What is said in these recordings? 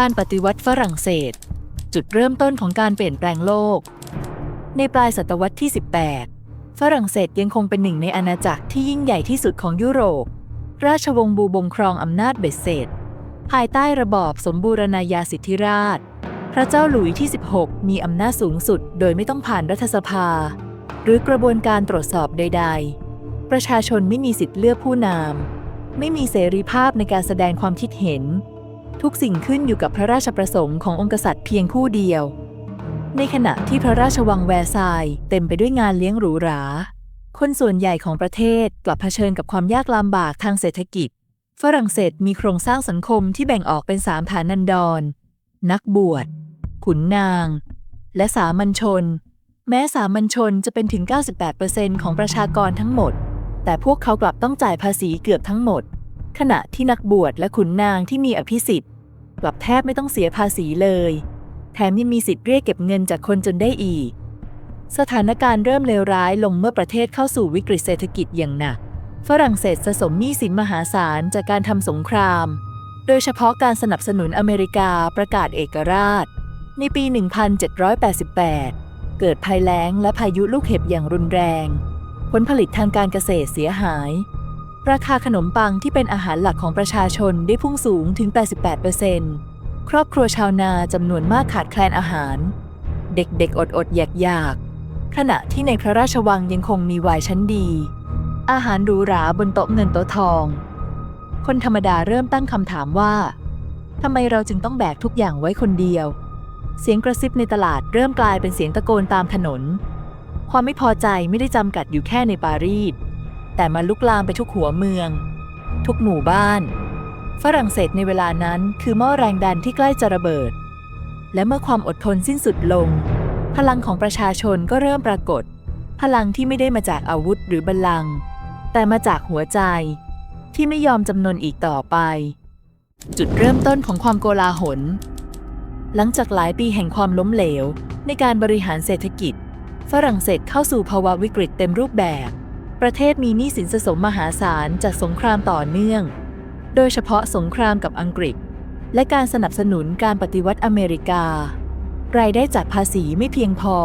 การปฏิวัติฝรั่งเศส จุดเริ่มต้นของการเปลี่ยนแปลงโลก ในปลายศตวรรษที่ 18 ฝรั่งเศสยังคงเป็นหนึ่งในอาณาจักรที่ยิ่งใหญ่ที่สุดของยุโรป ราชวงศ์บูบงครองอำนาจเบ็ดเสร็จ ภายใต้ระบอบสมบูรณาญาสิทธิราช พระเจ้าหลุยที่ 16 มีอำนาจสูงสุด โดยไม่ต้องผ่านรัฐสภา หรือกระบวนการตรวจสอบใด ๆ ประชาชนไม่มีสิทธิ์เลือกผู้นำไม่มีเสรีภาพในการแสดงความคิดเห็น ทุกสิ่งขึ้นอยู่กับพระราชประสงค์ขององค์กษัตริย์เพียงผู้เดียว ในขณะที่พระราชวังแวร์ซายเต็มไปด้วยงานเลี้ยงหรูหรา คนส่วนใหญ่ของประเทศกลับเผชิญกับความยากลำบากทางเศรษฐกิจ ฝรั่งเศสมีโครงสร้างสังคมที่แบ่งออกเป็นสามฐานันดร นักบวช ขุนนาง และสามัญชน แม้สามัญชนจะเป็นถึง 98%ของประชากรทั้งหมด แต่พวกเขากลับต้องจ่ายภาษีเกือบทั้งหมด ขณะที่นักบวชและขุนนางที่มีอภิสิทธิ์กลับแทบไม่ต้องเสียภาษีเลย แถมยังมีสิทธิ์เรียกเก็บเงินจากคนจนได้อีก สถานการณ์เริ่มเลวร้ายลงเมื่อประเทศเข้าสู่วิกฤตเศรษฐกิจอย่างหนัก ฝรั่งเศสสะสมหนี้สินมหาศาลจากการทำสงคราม โดยเฉพาะการสนับสนุนอเมริกาประกาศเอกราช ในปี 1788 เกิดภัยแล้งและพายุลูกเห็บอย่างรุนแรง ผลผลิตทางการเกษตรเสียหาย ราคาขนมปังที่เป็นอาหารหลักของประชาชนได้พุ่งสูงถึง 88%ครอบครัวชาวนาจำนวนมากขาดแคลนอาหาร เด็กๆ อดอดๆอยากอยากขณะที่ในพระราชวังยังคงมีวายชั้นดี อาหารหรูหราบนโต๊ะเงินโต๊ะทอง คนธรรมดาเริ่มตั้งคำถามว่าทำไมเราจึงต้องแบกทุกอย่างไว้คนเดียว เสียงกระซิบในตลาดเริ่มกลายเป็นเสียงตะโกนตามถนน ความไม่พอใจไม่ได้จำกัดอยู่แค่ในปารีส แต่มันลุกลามไปทุกหัวเมือง ทุกหมู่บ้าน ฝรั่งเศสในเวลานั้นคือหม้อแรงดันที่ใกล้จะระเบิด และเมื่อความอดทนสิ้นสุดลง พลังของประชาชนก็เริ่มปรากฏ พลังที่ไม่ได้มาจากอาวุธหรือบัลลังก์แต่มาจากหัวใจ ที่ไม่ยอมจำนนอีกต่อไป จุดเริ่มต้นของความโกลาหล หลังจากหลายปีแห่งความล้มเหลว ในการบริหารเศรษฐกิจ ฝรั่งเศสเข้าสู่ภาวะวิกฤตเต็มรูปแบบ ประเทศมีหนี้สินสะสมมหาศาลจากสงครามต่อเนื่อง โดยเฉพาะสงครามกับอังกฤษ และการสนับสนุนการปฏิวัติอเมริกา รายได้จากภาษีไม่เพียงพอ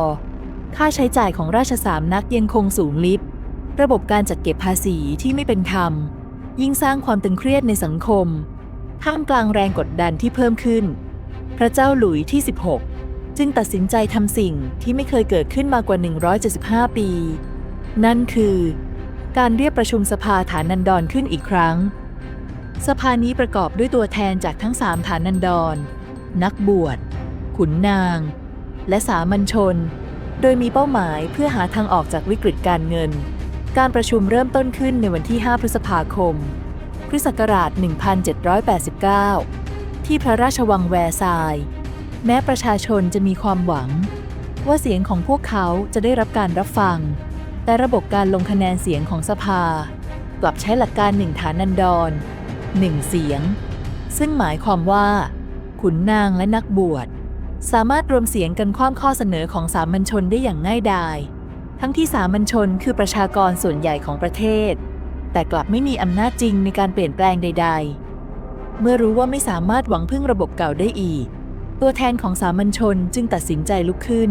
ค่าใช้จ่ายของราชสามนักยังคงสูงลิบ ระบบการจัดเก็บภาษีที่ไม่เป็นธรรม ยิ่งสร้างความตึงเครียดในสังคม ท่ามกลางแรงกดดันที่เพิ่มขึ้น พระเจ้าหลุยส์ที่ 16 จึงตัดสินใจทำสิ่งที่ไม่เคยเกิดขึ้นมากว่า 175 ปี นั่นคือ การเรียกประชุมสภาฐานันดรขึ้นอีกครั้ง สภานี้ประกอบด้วยตัวแทนจากทั้งสามฐานันดร นักบวช ขุนนาง และสามัญชน โดยมีเป้าหมายเพื่อหาทางออกจากวิกฤตการเงิน การประชุมเริ่มต้นขึ้นในวันที่ 5 พฤษภาคม พุทธศักราช 1789 ที่พระราชวังแวร์ซายน์แม้ประชาชนจะมีความหวัง ว่าเสียงของพวกเขาจะได้รับการรับฟัง แต่ระบบการลงคะแนนเสียงของสภา กลับใช้หลักการหนึ่งฐานันดรหนึ่งเสียง ซึ่งหมายความว่า ขุนนางและนักบวช สามารถรวมเสียงกันคว่ำข้อเสนอของสามัญชนได้อย่างง่ายดาย ทั้งที่สามัญชนคือประชากรส่วนใหญ่ของประเทศ แต่กลับไม่มีอำนาจจริงในการเปลี่ยนแปลงใด ๆ เมื่อรู้ว่าไม่สามารถหวังพึ่งระบบเก่าได้อีก ตัวแทนของสามัญชนจึงตัดสินใจลุกขึ้น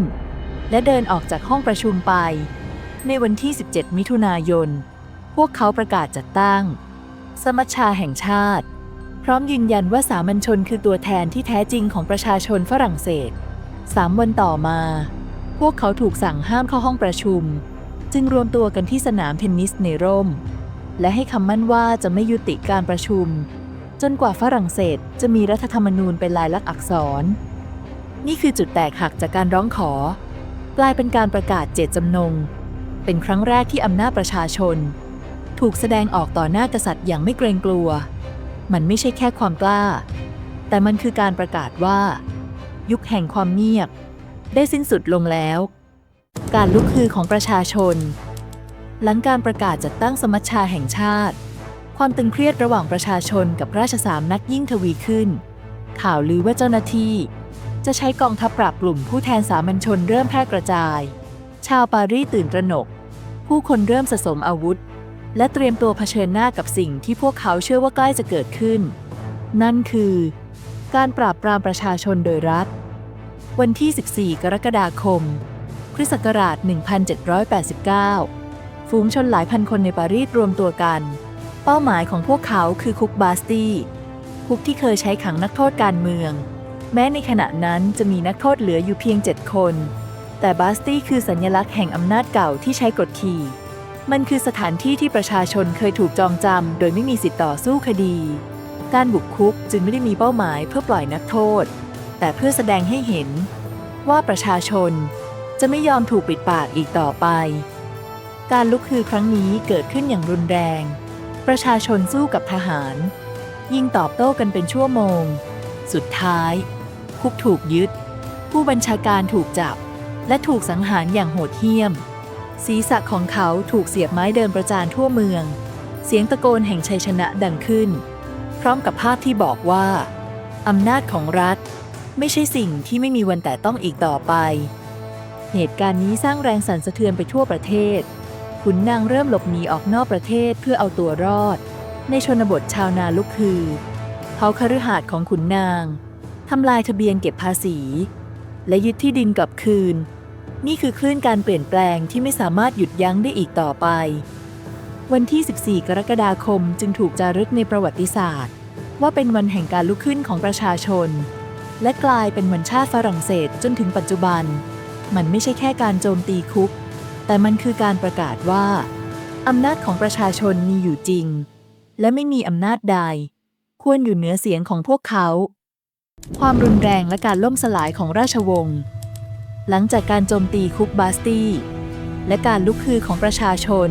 และเดินออกจากห้องประชุมไป ในวันที่ 17 มิถุนายน พวกเขาประกาศจัดตั้ง สมัชชาแห่งชาติ พร้อมยืนยันว่าสามัญชนคือตัวแทนที่แท้จริงของประชาชนฝรั่งเศสสามวันต่อมา พวกเขาถูกสั่งห้ามเข้าห้องประชุม จึงรวมตัวกันที่สนามเทนนิสในร่ม และให้คำมั่นว่าจะไม่ยุติการประชุม จนกว่าฝรั่งเศสจะมีรัฐธรรมนูญเป็นลายลักษณ์อักษร นี่คือจุดแตกหักจากการร้องขอ กลายเป็นการประกาศเจตจำนง เป็นครั้งแรกที่อำนาจประชาชน ถูกแสดงออกต่อหน้ากษัตริย์อย่างไม่เกรงกลัว มันไม่ใช่แค่ความกล้า แต่มันคือการประกาศว่า ยุคแห่งความเงียบ ได้สิ้นสุดลงแล้ว การลุกฮือของประชาชน หลังการประกาศจัดตั้งสมัชชาแห่งชาติ ความตึงเครียดระหว่างประชาชนกับราชสามนักยิ่งทวีขึ้น ข่าวลือว่าเจ้าหน้าที่ จะใช้กองทัพปราบกลุ่มผู้แทนสามัญชนเริ่มแพร่กระจาย ชาวปารีสตื่นตระหนก ผู้คนเริ่มสะสมอาวุธ และเตรียมตัวเผชิญหน้ากับสิ่งที่พวกเขาเชื่อว่าใกล้จะเกิดขึ้น นั่นคือ การปราบปรามประชาชนโดยรัฐ วันที่ 14 กรกฎาคม คริสต์ศักราช 1789 ฝูงชนหลายพันคนในปารีสรวมตัวกัน เป้าหมายของพวกเขาคือคุกบาสตีคุกที่เคยใช้ขังนักโทษการเมือง แม้ในขณะนั้นจะมีนักโทษเหลืออยู่เพียง 7 คน แต่บาสตี้คือสัญลักษณ์แห่งอำนาจเก่าที่ใช้กดขี่ มันคือสถานที่ที่ประชาชนเคยถูกจองจำโดยไม่มีสิทธิต่อสู้คดี การบุกคุกจึงไม่ได้มีเป้าหมายเพื่อปล่อยนักโทษ แต่เพื่อแสดงให้เห็น ว่าประชาชนจะไม่ยอมถูกปิดปากอีกต่อไป การลุกฮือครั้งนี้เกิดขึ้นอย่างรุนแรง ประชาชนสู้กับทหาร ยิงตอบโต้กันเป็นชั่วโมง สุดท้าย คุกถูกยึด ผู้บัญชาการถูกจับ และถูกสังหารอย่างโหดเหี้ยม ศีรษะของเขาถูกเสียบไม้เดินประจานทั่วเมือง เสียงตะโกนแห่งชัยชนะดังขึ้น พร้อมกับภาพที่บอกว่า อำนาจของรัฐ ไม่ใช่สิ่งที่ไม่มีวันแต่ต้องอีกต่อไป เหตุการณ์นี้สร้างแรงสั่นสะเทือนไปทั่วประเทศ ขุนนางเริ่มหลบหนีออกนอกประเทศเพื่อเอาตัวรอด ในชนบทชาวนาลุกฮือเผาคฤหาสน์ของขุนนางทำลายทะเบียนเก็บภาษี และยึดที่ดินกลับคืน นี่คือคลื่นการเปลี่ยนแปลงที่ไม่สามารถหยุดยั้งได้อีกต่อไป วันที่ 14 กรกฎาคมจึงถูกจารึกในประวัติศาสตร์ ว่าเป็นวันแห่งการลุกขึ้นของประชาชน และกลายเป็นวันชาติฝรั่งเศสจนถึงปัจจุบัน มันไม่ใช่แค่การโจมตีคุก แต่มันคือการประกาศว่าอำนาจของประชาชนมีอยู่จริง และไม่มีอำนาจใด ควรอยู่เหนือเสียงของพวกเขา ความรุนแรงและการล่มสลายของราชวงศ์ หลังจากการโจมตีคุกบาสตีและการลุกฮือของประชาชน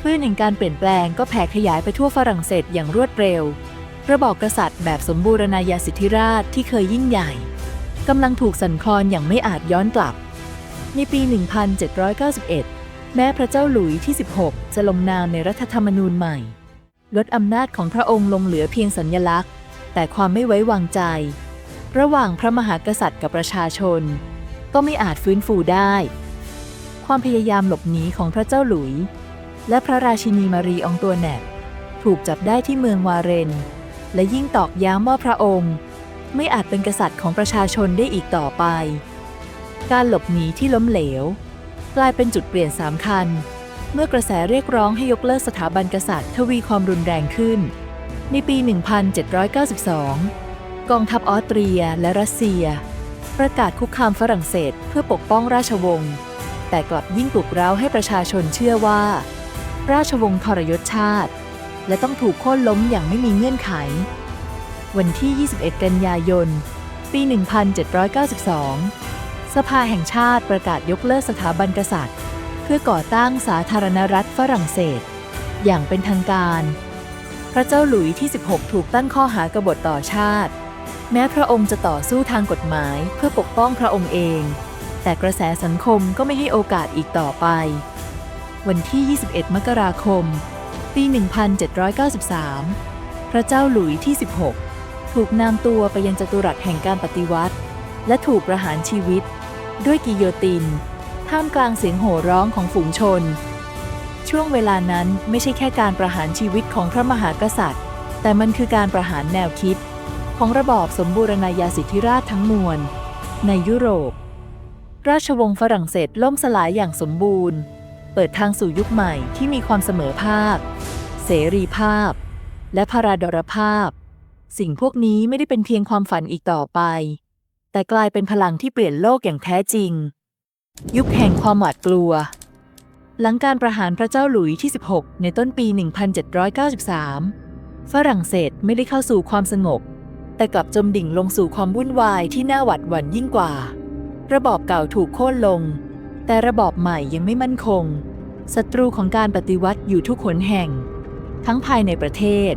คลื่นแห่งการเปลี่ยนแปลงก็แผ่ขยายไปทั่วฝรั่งเศสอย่างรวดเร็ว ระบอบกษัตริย์แบบสมบูรณาญาสิทธิราชที่เคยยิ่งใหญ่กำลังถูกสั่นคลอนอย่างไม่อาจย้อนกลับ ในปี 1791 แม้พระเจ้าหลุยที่ 16 จะลงนามในรัฐธรรมนูญใหม่ ลดอำนาจของพระองค์ลงเหลือเพียงสัญญลักษณ์ แต่ความไม่ไว้วางใจ ระหว่างพระมหากษัตริย์กับประชาชน ก็ไม่อาจฟื้นฟูได้ ความพยายามหลบหนีของพระเจ้าหลุย และพระราชินีมารีองตัวแนตถูกจับได้ที่เมืองวาเรน และยิ่งตอกย้ำว่าพระองค์ ไม่อาจเป็นกษัตริย์ของประชาชนได้อีกต่อไป การหลบหนีที่ล้มเหลว กลายเป็นจุดเปลี่ยนสำคัญ เมื่อกระแสเรียกร้องให้ยกเลิกสถาบันกษัตริย์ทวีความรุนแรงขึ้น ในปี 1792 กองทัพออสเตรียและรัสเซีย ประกาศคุกคามฝรั่งเศสเพื่อปกป้องราชวงศ์ แต่กลับยิ่งปลุกเร้าให้ประชาชนเชื่อว่า ราชวงศ์ทรยศชาติ และต้องถูกโค่นล้มอย่างไม่มีเงื่อนไข วันที่ 21 กันยายน ปี 1792 สภาแห่งชาติประกาศยกเลิกสถาบันกษัตริย์ เพื่อก่อตั้งสาธารณรัฐฝรั่งเศส อย่างเป็นทางการ พระเจ้าหลุยที่ 16 ถูกตั้งข้อหากบฏต่อชาติ แม้พระองค์จะต่อสู้ทางกฎหมายเพื่อปกป้องพระองค์เอง แต่กระแสสังคมก็ไม่ให้โอกาสอีกต่อไป วันที่ 21 มกราคม ปี 1793 พระเจ้าหลุยที่ 16 ถูกนำตัวไปยังจตุรัสแห่งการปฏิวัติ และถูกประหารชีวิต ด้วยกิโยติน ท่ามกลางเสียงโห่ร้องของฝูงชน ช่วงเวลานั้นไม่ใช่แค่การประหารชีวิตของพระมหากษัตริย์ แต่มันคือการประหารแนวคิด ของระบอบสมบูรณาญาสิทธิราชทั้งมวล ในยุโรป ราชวงศ์ฝรั่งเศสล่มสลายอย่างสมบูรณ์ เปิดทางสู่ยุคใหม่ที่มีความเสมอภาค เสรีภาพ และพราดรภาพ สิ่งพวกนี้ไม่ได้เป็นเพียงความฝันอีกต่อไป แต่กลายเป็นพลังที่เปลี่ยนโลกอย่างแท้จริง ยุคแห่งความหวาดกลัว หลังการประหารพระเจ้าหลุยที่ 16 ในต้นปี 1793 ฝรั่งเศสไม่ได้เข้าสู่ความสงบ แต่กลับจมดิ่งลงสู่ความวุ่นวายที่น่าหวาดหวั่นยิ่งกว่า ระบอบเก่าถูกโค่นลง แต่ระบอบใหม่ยังไม่มั่นคง ศัตรูของการปฏิวัติอยู่ทุกขนแห่ง ทั้งภายในประเทศ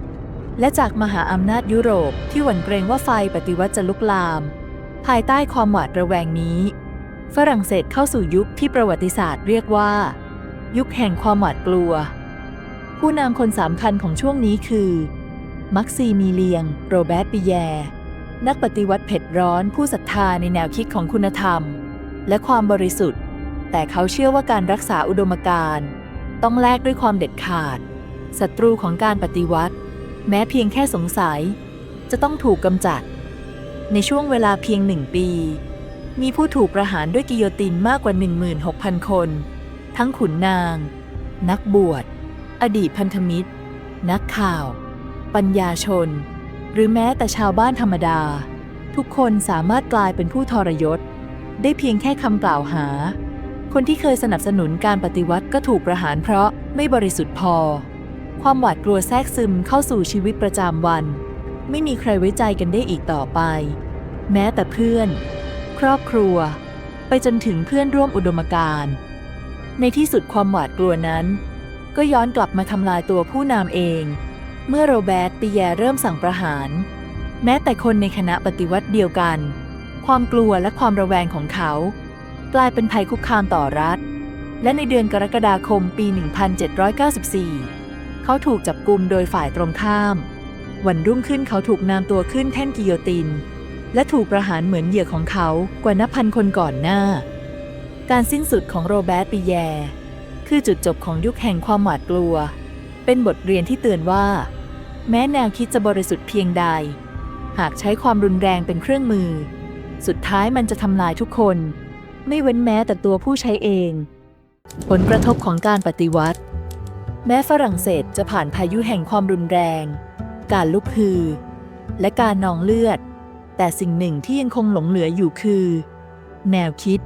และจากมหาอำนาจยุโรปที่หวั่นเกรงว่าไฟปฏิวัติจะลุกลาม ภายใต้ความหวาดระแวงนี้ ฝรั่งเศสเข้าสู่ยุคที่ประวัติศาสตร์เรียกว่า ยุคแห่งความหวาดกลัว ผู้นำคนสำคัญของช่วงนี้คือ มักซีมีเลียง โรแบร์ตปิแยร์นักปฏิวัติเผ็ดร้อนผู้ศรัทธาในแนวคิดของคุณธรรม และความบริสุทธิ์ แต่เขาเชื่อว่าการรักษาอุดมการณ์ต้องแลกด้วยความเด็ดขาดศัตรูของการปฏิวัติ แม้เพียงแค่สงสัย จะต้องถูกกำจัด ในช่วงเวลาเพียงหนึ่งปี มีผู้ถูกประหารด้วยกิโยตินมากกว่า 16,000 คน ทั้งขุนนาง นักบวช อดีตพันธมิตร นักข่าว ปัญญาชน หรือแม้แต่ชาวบ้านธรรมดา ทุกคนสามารถกลายเป็นผู้ทรยศ ได้เพียงแค่คำกล่าวหา คนที่เคยสนับสนุนการปฏิวัติก็ถูกประหารเพราะไม่บริสุทธิ์พอ ความหวาดกลัวแทรกซึมเข้าสู่ชีวิตประจำวัน ไม่มีใครไว้ใจกันได้อีกต่อไป แม้แต่เพื่อน ครอบครัว ไปจนถึงเพื่อนร่วมอุดมการณ์ในที่สุดความหวาดกลัวนั้น ก็ย้อนกลับมาทำลายตัวผู้นำเอง เมื่อโรแบร์ตปีแยเริ่มสั่งประหาร แม้แต่คนในคณะปฏิวัติเดียวกัน ความกลัวและความระแวงของเขา กลายเป็นภัยคุกคามต่อรัฐ และในเดือนกรกฎาคมปี 1794 เขาถูกจับกุมโดยฝ่ายตรงข้าม วันรุ่งขึ้นเขาถูกนำตัวขึ้นแท่นกิโยติน และถูกประหารเหมือนเหยื่อของเขากว่านับพันคนก่อนหน้า การสิ้นสุดของโรแบร์ตปีแยคือจุดจบของยุคแห่งความหวาดกลัว เป็นบทเรียนที่เตือนว่า แม้แนวคิดจะบริสุทธิ์เพียงใด หากใช้ความรุนแรงเป็นเครื่องมือ สุดท้ายมันจะทำลายทุกคน ไม่เว้นแม้แต่ตัวผู้ใช้เอง ผลกระทบของการปฏิวัติ แม้ฝรั่งเศสจะผ่านพายุแห่งความรุนแรง การลุกฮือ และการนองเลือด แต่สิ่งหนึ่งที่ยังคงหลงเหลืออยู่คือ แนวคิด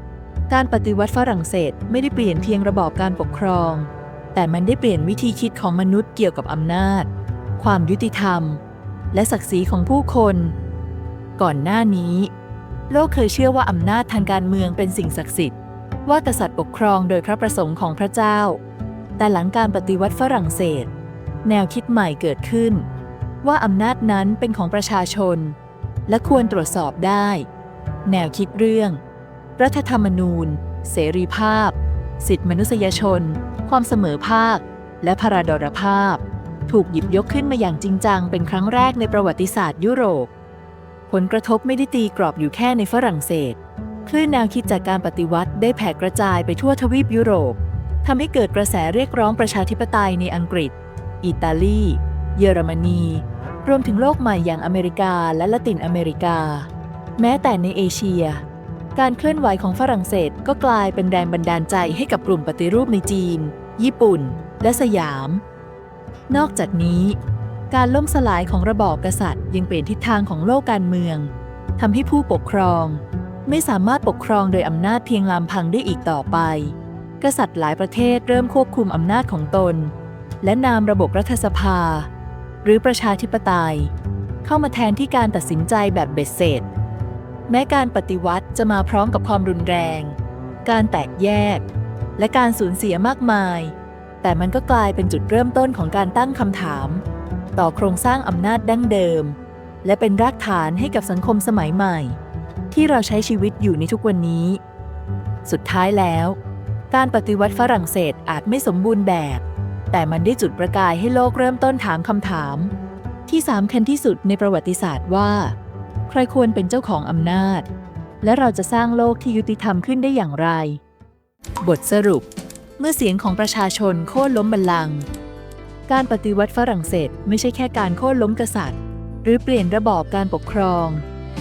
การปฏิวัติฝรั่งเศสไม่ได้เปลี่ยนเพียงระบอบการปกครอง แต่มันได้เปลี่ยนวิธีคิดของมนุษย์เกี่ยวกับอำนาจ ความยุติธรรม และศักดิ์ศรีของผู้คน ก่อนหน้านี้ โลกเคยเชื่อว่าอำนาจทางการเมืองเป็นสิ่งศักดิ์สิทธิ์ ว่ากษัตริย์ปกครองโดยพระประสงค์ของพระเจ้า แต่หลังการปฏิวัติฝรั่งเศส แนวคิดใหม่เกิดขึ้น ว่าอำนาจนั้นเป็นของประชาชน และควรตรวจสอบได้ แนวคิดเรื่อง รัฐธรรมนูญ เสรีภาพ สิทธิมนุษยชน ความเสมอภาค และพราดรภาพ ถูกหยิบยกขึ้นมาอย่างจริงจังเป็นครั้งแรกในประวัติศาสตร์ยุโรป ผลกระทบไม่ได้ตีกรอบอยู่แค่ในฝรั่งเศส คลื่นแนวคิดจากการปฏิวัติได้แผ่กระจายไปทั่วทวีปยุโรปทำให้เกิดกระแสเรียกร้องประชาธิปไตยในอังกฤษ อิตาลี เยอรมนี รวมถึงโลกใหม่อย่างอเมริกาและละตินอเมริกา แม้แต่ในเอเชีย การเคลื่อนไหวของฝรั่งเศสก็กลายเป็นแรงบันดาลใจให้กับกลุ่มปฏิรูปในจีน ญี่ปุ่น และสยาม นอกจากนี้ การล่มสลายของระบอบกษัตริย์ ยังเปลี่ยนทิศทางของโลกการเมืองทำให้ผู้ปกครอง ไม่สามารถปกครองโดยอำนาจเพียงลำพังได้อีกต่อไป กษัตริย์หลายประเทศเริ่มควบคุมอำนาจของตน และนามระบบรัฐสภา หรือประชาธิปไตย เข้ามาแทนที่การตัดสินใจแบบเบ็ดเสร็จ แม้การปฏิวัติจะมาพร้อมกับความรุนแรง การแตกแยก และการสูญเสียมากมาย แต่มันก็กลายเป็นจุดเริ่มต้นของการตั้งคำถาม ต่อโครงสร้างอำนาจดั้งเดิม และเป็นรากฐานให้กับสังคมสมัยใหม่ ที่เราใช้ชีวิตอยู่ในทุกวันนี้ สุดท้ายแล้ว การปฏิวัติฝรั่งเศสอาจไม่สมบูรณ์แบบ แต่มันได้จุดประกายให้โลกเริ่มต้นถามคำถาม ที่สำคัญที่สุดในประวัติศาสตร์ว่า ใครควรเป็นเจ้าของอำนาจ และเราจะสร้างโลกที่ยุติธรรมขึ้นได้อย่างไร บทสรุป เมื่อเสียงของประชาชนโค่นล้มบัลลังก์การปฏิวัติฝรั่งเศสไม่ใช่แค่การโค่นล้มกษัตริย์ หรือเปลี่ยนระบอบการปกครอง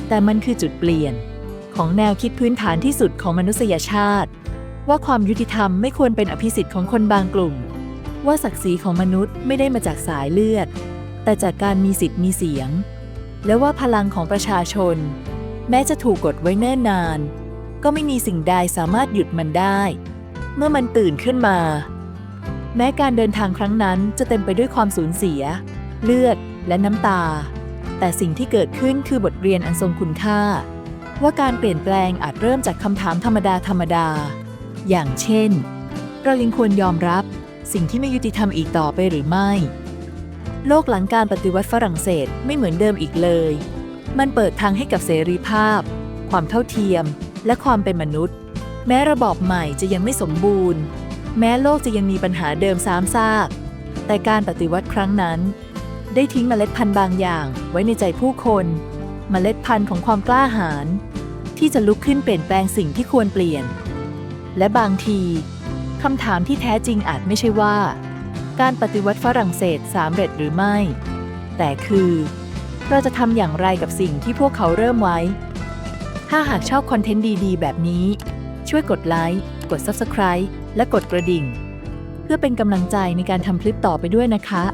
แต่มันคือจุดเปลี่ยน ของแนวคิดพื้นฐานที่สุดของมนุษยชาติ ว่าความยุติธรรมไม่ควรเป็นอภิสิทธิ์ของคนบางกลุ่ม ว่าศักดิ์ศรีของมนุษย์ไม่ได้มาจากสายเลือด แต่จากการมีสิทธิ์มีเสียง และว่าพลังของประชาชน แม้จะถูกกดไว้เนิ่นนาน ก็ไม่มีสิ่งใดสามารถหยุดมันได้ เมื่อมันตื่นขึ้นมา แม้การเดินทางครั้งนั้นจะเต็มไปด้วยความสูญเสีย เลือดและน้ำตา แต่สิ่งที่เกิดขึ้นคือบทเรียนอันทรงคุณค่า ว่าการเปลี่ยนแปลงอาจเริ่มจากคำถามธรรมดาธรรมดา อย่างเช่น เรายังควรยอมรับสิ่งที่ไม่ยุติธรรมอีกต่อไปหรือไม่ โลกหลังการปฏิวัติฝรั่งเศสไม่เหมือนเดิมอีกเลย มันเปิดทางให้กับเสรีภาพ ความเท่าเทียม และความเป็นมนุษย์ แม้ระบอบใหม่จะยังไม่สมบูรณ์ แม้โลกจะยังมีปัญหาเดิมซ้ำซาก แต่การปฏิวัติครั้งนั้น ได้ทิ้งเมล็ดพันธุ์บางอย่างไว้ในใจผู้คนเมล็ดพันธุ์ของความกล้าหาญที่จะลุกขึ้นเปลี่ยนแปลงสิ่งที่ควรเปลี่ยน และบางทีคำถามที่แท้จริงอาจไม่ใช่ว่า การปฏิวัติฝรั่งเศสสำเร็จหรือไม่ แต่คือ เราจะทำอย่างไรกับสิ่งที่พวกเขาเริ่มไว้ ถ้าหากชอบคอนเทนต์ดีๆ แบบนี้ ช่วยกดไลค์ กด Subscribe และกดกระดิ่ง เพื่อเป็นกำลังใจในการทำคลิปต่อไปด้วยนะคะ